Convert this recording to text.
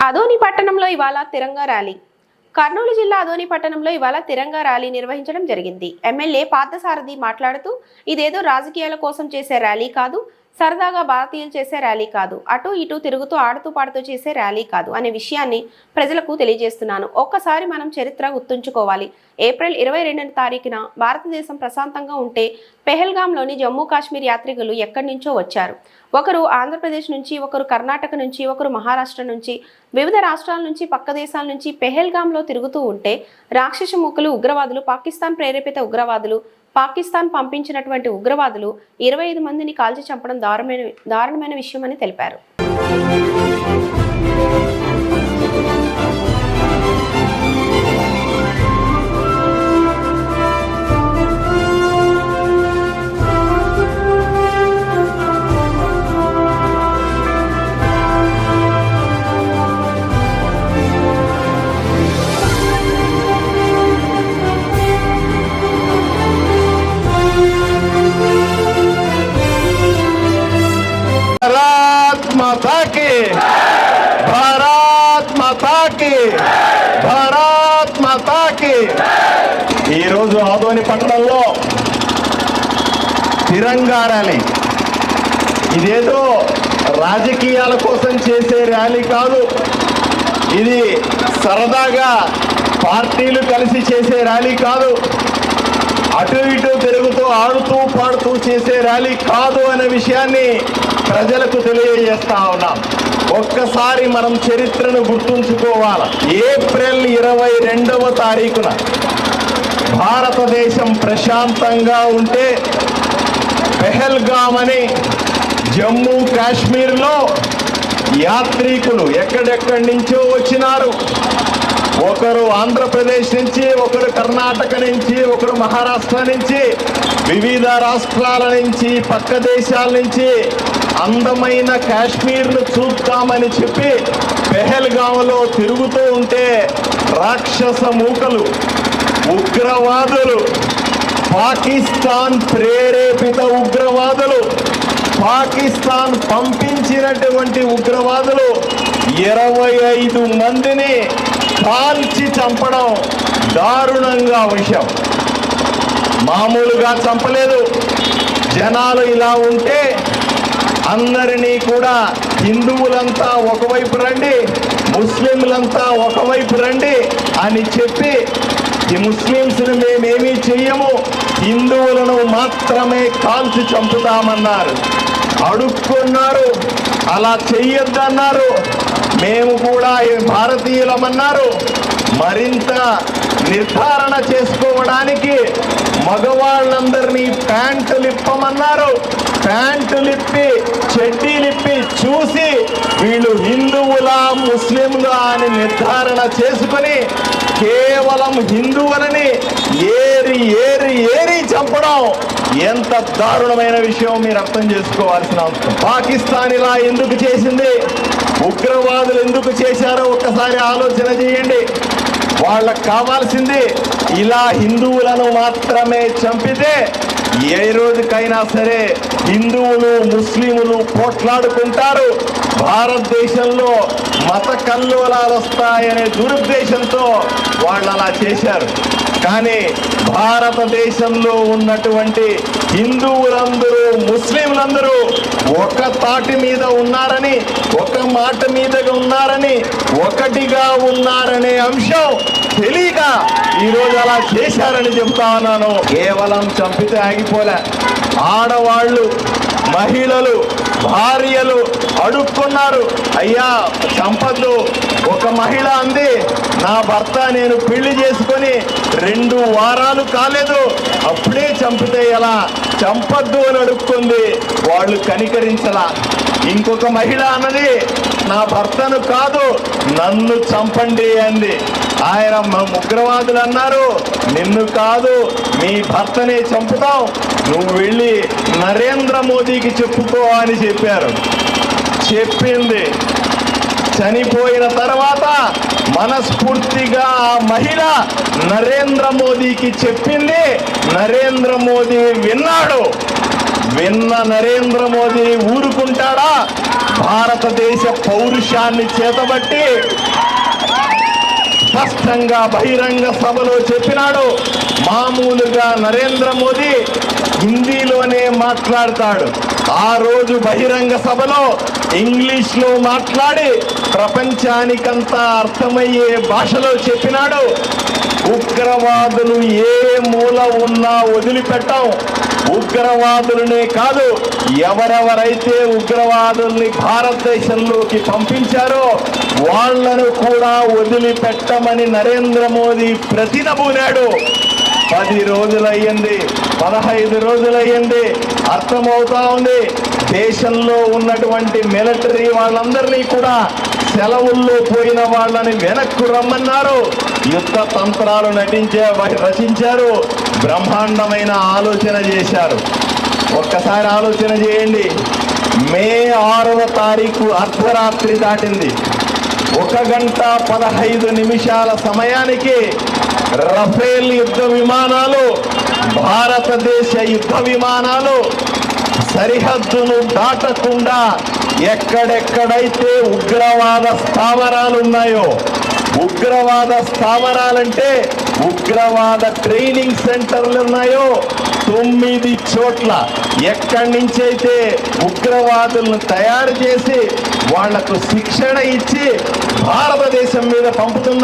అదోని పట్టణంలో ఇవాళ తిరంగా ర్యాలీ. కర్నూలు జిల్లా అదోని పట్టణంలో ఇవాళ తిరంగా ర్యాలీ నిర్వహించడం జరిగింది. ఎమ్మెల్యే పార్థసారథి మాట్లాడుతూ ఇదేదో రాజకీయాల కోసం చేసే ర్యాలీ కాదు సరదాగా భారతీయులు చేసే ర్యాలీ కాదు. అటు ఇటు తిరుగుతూ ఆడుతూ పాడుతూ చేసే ర్యాలీ కాదు అనే విషయాన్ని ప్రజలకు తెలియజేస్తున్నాను. ఒక్కసారి మనం చరిత్ర గుర్తుంచుకోవాలి. ఏప్రిల్ ఇరవై రెండవ తారీఖున భారతదేశం ప్రశాంతంగా ఉంటే పెహల్గాంలోని జమ్మూ కాశ్మీర్ యాత్రికులు ఎక్కడి నుంచో వచ్చారు. ఒకరు ఆంధ్రప్రదేశ్ నుంచి ఒకరు కర్ణాటక నుంచి ఒకరు మహారాష్ట్ర నుంచి వివిధ రాష్ట్రాల నుంచి పక్క దేశాల నుంచి పెహల్గాంలో తిరుగుతూ ఉంటే రాక్షస ముక్కలు ఉగ్రవాదులు పాకిస్తాన్ ప్రేరేపిత ఉగ్రవాదులు పాకిస్తాన్ పంపించినటువంటి ఉగ్రవాదులు ఇరవై ఐదు మందిని కాల్చి చంపడం దారుణమైన దారుణమైన విషయమని తెలిపారు. ఈరోజు ఆదోని పట్టణంలో తిరంగా ర్యాలీ ఇదేదో రాజకీయాల కోసం చేసే ర్యాలీ కాదు. ఇది సరదాగా పార్టీలు కలిసి చేసే ర్యాలీ కాదు. అటు ఇటు తిరుగుతూ ఆడుతూ పాడుతూ చేసే ర్యాలీ కాదు అనే విషయాన్ని ప్రజలకు తెలియజేస్తా ఉన్నాం. ఒక్కసారి మనం చరిత్రను గుర్తుంచుకోవాలి. ఏప్రిల్ ఇరవై రెండవ తారీఖున భారతదేశం ప్రశాంతంగా ఉంటే పెహల్గామ్ అని జమ్మూ కాశ్మీర్లో యాత్రికులు ఎక్కడెక్కడి నుంచో వచ్చినారు. ఒకరు ఆంధ్రప్రదేశ్ నుంచి ఒకరు కర్ణాటక నుంచి ఒకరు మహారాష్ట్ర నుంచి వివిధ రాష్ట్రాల నుంచి పక్క దేశాల నుంచి అందమైన కాశ్మీర్ను చూద్దామని చెప్పి పెహల్గాంలో తిరుగుతూ ఉంటే రాక్షస మూకలు ఉగ్రవాదులు. పాకిస్తాన్ ప్రేరేపిత ఉగ్రవాదులు. పాకిస్తాన్ పంపించినటువంటి ఉగ్రవాదులు ఇరవై ఐదు మందిని కాల్చి చంపడం దారుణంగా విషయం. మామూలుగా చంపలేదు. జనాలు ఇలా ఉంటే అందరినీ కూడా హిందువులంతా ఒకవైపు రండి ముస్లింలంతా ఒకవైపు రండి అని చెప్పి ఈ ముస్లింస్ని మేమేమీ చెయ్యము. హిందువులను మాత్రమే కాల్చి చంపుతామన్నారు. అడుక్కున్నారు. అలా చెయ్యొద్దన్నారు. మేము కూడా భారతీయులమన్నారు. మరింత నిర్ధారణ చేసుకోవడానికి మగవాళ్ళందరినీ ప్యాంటు లిప్పమన్నారు. ప్యాంటు లిప్పి చెడ్డీ లిప్పి చూసి వీళ్ళు హిందువులా ముస్లింలా అని నిర్ధారణ చేసుకొని కేవలం హిందువులని ఏరి ఏరి ఏరి చంపడం ఎంత దారుణమైన విషయం మీరు అర్థం చేసుకోవాల్సిన అవసరం. పాకిస్తాన్ ఇలా ఎందుకు చేసింది? ఉగ్రవాదులు ఎందుకు చేశారో ఒక్కసారి ఆలోచన చేయండి. వాళ్ళకు కావాల్సింది ఇలా హిందువులను మాత్రమే చంపితే ఏ రోజుకైనా సరే హిందువులు ముస్లిములు పోట్లాడుకుంటారు. భారతదేశంలో మత కల్లోలాలు వస్తాయనే దురుద్దేశంతో వాళ్ళు అలా చేశారు. కానీ భారతదేశంలో ఉన్నటువంటి హిందువులందరూ ముస్లింలందరూ ఒక తాటి మీద ఉన్నారని ఒక మాట మీదగా ఉన్నారని ఒకటిగా ఉన్నారనే అంశం తెలియక ఈరోజు అలా చేశారని చెప్తా ఉన్నాను. కేవలం చంపితే ఆగిపోలే. ఆడవాళ్ళు మహిళలు భార్యలు అడుక్కున్నారు. అయ్యా చంపద్దు ఒక మహిళ అంది నా భర్త నేను పెళ్ళి చేసుకొని రెండు వారాలు కాలేదు. అప్పుడే చంపితే ఎలా? చంపద్దు అని అడుక్కుంది. వాళ్ళు కనికరించలా. ఇంకొక మహిళ అన్నది నా భర్తను కాదు నన్ను చంపండి అంది. ఆయన ఉగ్రవాదులు అన్నారు నిన్ను కాదు మీ భర్తనే చంపుతాం. నువ్వు వెళ్ళి నరేంద్ర మోదీకి చెప్పుకో అని చెప్పారు. చెప్పింది. చనిపోయిన తర్వాత మనస్ఫూర్తిగా ఆ మహిళ నరేంద్ర మోదీకి చెప్పింది. నరేంద్ర మోదీ విన్నాడు. విన్న నరేంద్ర మోదీ ఊరుకుంటాడా? భారతదేశ పౌరుషాన్ని చేతబట్టి స్పష్టంగా బహిరంగ సభలో చెప్పినాడు. మామూలుగా నరేంద్ర మోదీ హిందీలోనే మాట్లాడతాడు. ఆ రోజు బహిరంగ సభలో ఇంగ్లీష్లో మాట్లాడి ప్రపంచానికంతా అర్థమయ్యే భాషలో చెప్పినాడు. ఉగ్రవాదులు ఏ మూల ఉన్నా వదిలిపెట్టాం. ఉగ్రవాదులనే కాదు ఎవరెవరైతే ఉగ్రవాదుల్ని భారతదేశంలోకి పంపించారో వాళ్ళను కూడా వదిలిపెట్టమని నరేంద్ర మోదీ ప్రతినబూనాడు పది రోజులయ్యింది పదహైదు రోజులయ్యింది అర్థమవుతా ఉంది. దేశంలో ఉన్నటువంటి మిలిటరీ వాళ్ళందరినీ కూడా సెలవుల్లో పోయిన వాళ్ళని వెనక్కు రమ్మన్నారు. యుద్ధ తంత్రాలు నటించే రచించారు. బ్రహ్మాండమైన ఆలోచన చేశారు. ఒక్కసారి ఆలోచన చేయండి. మే ఆరవ తారీఖు అర్ధరాత్రి దాటింది. ఒక గంట పదహైదు నిమిషాల సమయానికి రఫేల్ యుద్ధ విమానాలు భారతదేశ యుద్ధ విమానాలు సరిహద్దును దాటకుండా ఎక్కడెక్కడైతే ఉగ్రవాద స్థావరాలు ఉన్నాయో ఉగ్రవాద స్థావరాలంటే ఉగ్రవాద ట్రైనింగ్ సెంటర్లు ఉన్నాయో తొమ్మిది చోట్ల. ఎక్కడి నుంచైతే ఉగ్రవాదులను తయారు చేసి వాళ్ళకు శిక్షణ ఇచ్చి భారతదేశం మీద పంపుతున్నారు